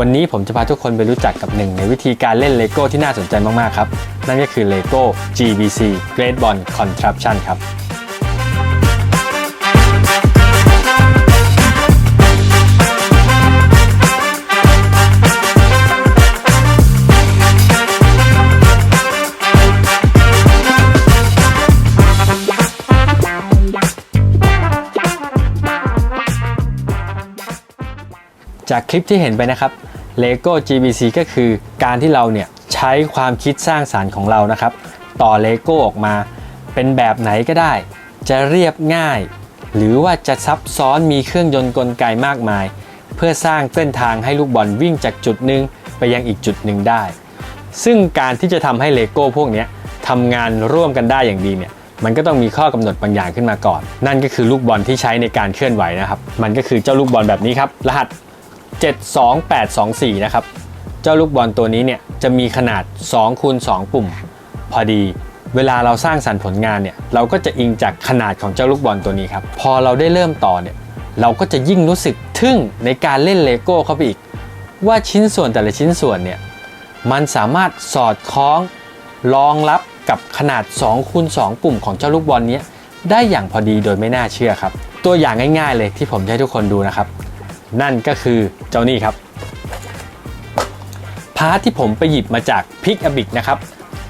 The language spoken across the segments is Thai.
วันนี้ผมจะพาทุกคนไปรู้จักกับหนึ่งในวิธีการเล่นเลโก้ที่น่าสนใจมาก ๆ ครับ นั่นก็คือ LEGO GBC Great Ball Contraption ครับ จากคลิปที่เห็นไปนะครับ LEGO GBC ก็คือการที่เราเนี่ยใช้ความคิดสร้างสารรค์ของเรานะครับ ต่อเลโก้ออกมาเป็นแบบไหนก็ได้ จะเรียบง่าย หรือว่าจะซับซ้อนมีเครื่องยนต์กลไกมากมาย เพื่อสร้างเส้นทางให้ลูกบอลวิ่งจากจุดหนึ่งไปยังอีกจุดหนึ่งได้ ซึ่งการที่จะทำให้เลโก้พวกนี้ทำงานร่วมกันได้อย่างดีเนี่ยมันก็ต้องมีข้อกำหนดบางอย่างขึ้นมาก่อน นั่นก็คือลูกบอลที่ใช้ในการเคลื่อนไหวนะครับ มันก็คือเจ้าลูกบอลแบบนี้ครับ รหัส 72824 นะครับ เจ้าลูกบอลตัวนี้เนี่ยจะมีขนาด2คูณ2ปุ่ม พอดี เวลาเราสร้างสรรค์ผลงานเนี่ยเราก็จะอิงจากขนาดของเจ้าลูกบอลตัวนี้ครับ พอเราได้เริ่มต่อเนี่ยเราก็จะยิ่งรู้สึกทึ่งในการเล่นเลโก้เข้าไปอีก ว่าชิ้นส่วนแต่ละชิ้นส่วนเนี่ยมันสามารถสอดคล้องรองรับกับขนาด2คูณ2ปุ่มของเจ้าลูกบอลนี้ได้อย่างพอดีโดยไม่น่าเชื่อครับ ตัวอย่างง่ายๆเลยที่ผมจะให้ทุกคนดูนะครับ นั่นก็คือเจ้านี่ครับ พาร์ทที่ผมไปหยิบมาจากพิกอบิกนะครับ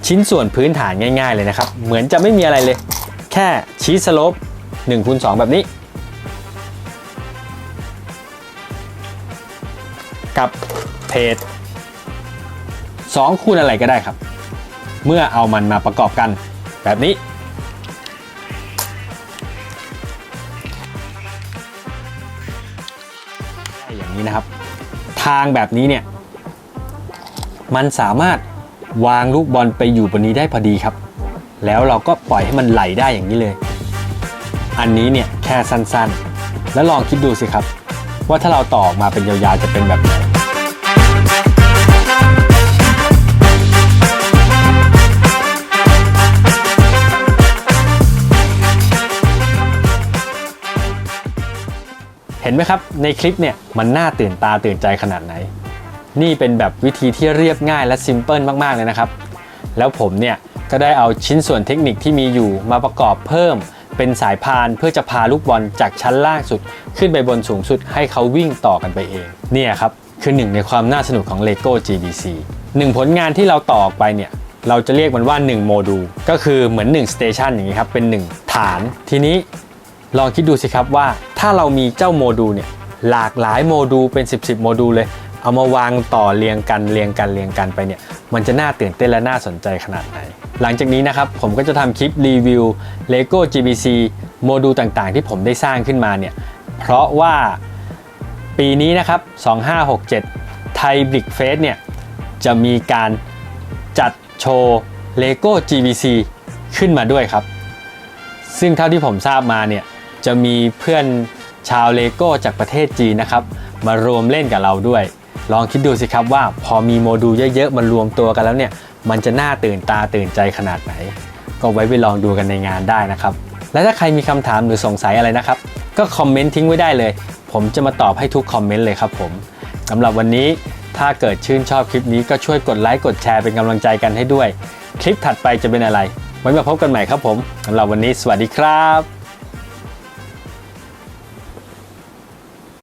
ชิ้นส่วนพื้นฐานง่าย ๆ เลยนะครับ เหมือนจะไม่มีอะไรเลย แค่ชีสสโลป1คูณ2แบบนี้ กับเพจ2คูณอะไรก็ได้ครับ เมื่อเอามันมาประกอบกันแบบนี้ นี้นะครับ ทางแบบนี้เนี่ย มันสามารถวางลูกบอลไปอยู่บนนี้ได้พอดีครับ แล้วเราก็ปล่อยให้มันไหลได้อย่างนี้เลย อันนี้เนี่ยแค่สั้นๆ แล้วลองคิดดูสิครับ ว่าถ้าเราต่อมาเป็นยาวๆจะเป็นแบบไหน เห็นไหมครับ ในคลิปเนี่ยมันน่าตื่นตาตื่นใจขนาดไหน นี่เป็นแบบวิธีที่เรียบง่ายและซิมเพิลมาก ๆ เลยนะครับ แล้วผมเนี่ยก็ได้เอาชิ้นส่วนเทคนิคที่มีอยู่มาประกอบเพิ่ม เป็นสายพานเพื่อจะพาลูกบอลจากชั้นล่างสุด ขึ้นไปบนสูงสุดให้เขาวิ่งต่อกันไปเอง เนี่ยครับคือหนึ่งในความน่าสนุกของ LEGO GBC หนึ่งผลงานที่เราต่อออกไปเนี่ยเราจะเรียกมันว่า 1 โมดูลก็คือเหมือน1 Station อย่างนี้ครับเป็น 1 ฐานทีนี้ ลองคิดดูสิครับว่าถ้าเรามีเจ้าโมดูลเนี่ยหลากหลายโมดูลเป็น 10บสโมดูลเลย เอามาวางต่อเรียงกันเรียงกันเรียงกันไปเนี่ยมันจะน่าตื่นเต้นและน่าสนใจขนาดไหน หลังจากนี้นะครับผมก็จะทำคลิปรีวิว LEGO GBC โมดูลต่างๆ ที่ผมได้สร้างขึ้นมาเนี่ยเพราะว่าปีนี้นะครับ 2567 ไทยบ i กเฟสเนี่ยจะมีการจัดโชว์ LEGO GBC ขึ้นมาด้วยครับ ซึ่งเท่าที่ผมทราบมาเนี่ย จะมีเพื่อนชาวเลโก้จากประเทศจีนนะครับ มารวมเล่นกับเราด้วย ลองคิดดูสิครับว่าพอมีโมดูลเยอะๆมันรวมตัวกันแล้วเนี่ย มันจะน่าตื่นตาตื่นใจขนาดไหน ก็ไว้ไปลองดูกันในงานได้นะครับ และถ้าใครมีคำถามหรือสงสัยอะไรนะครับ ก็คอมเมนต์ทิ้งไว้ได้เลย ผมจะมาตอบให้ทุกคอมเมนต์เลยครับผมสำหรับวันนี้ถ้าเกิดชื่นชอบคลิปนี้ก็ช่วยกดไลค์กดแชร์เป็นกำลังใจกันให้ด้วย คลิปถัดไปจะเป็นอะไร ไว้มาพบกันใหม่ครับผมสำหรับวันนี้สวัสดีครับ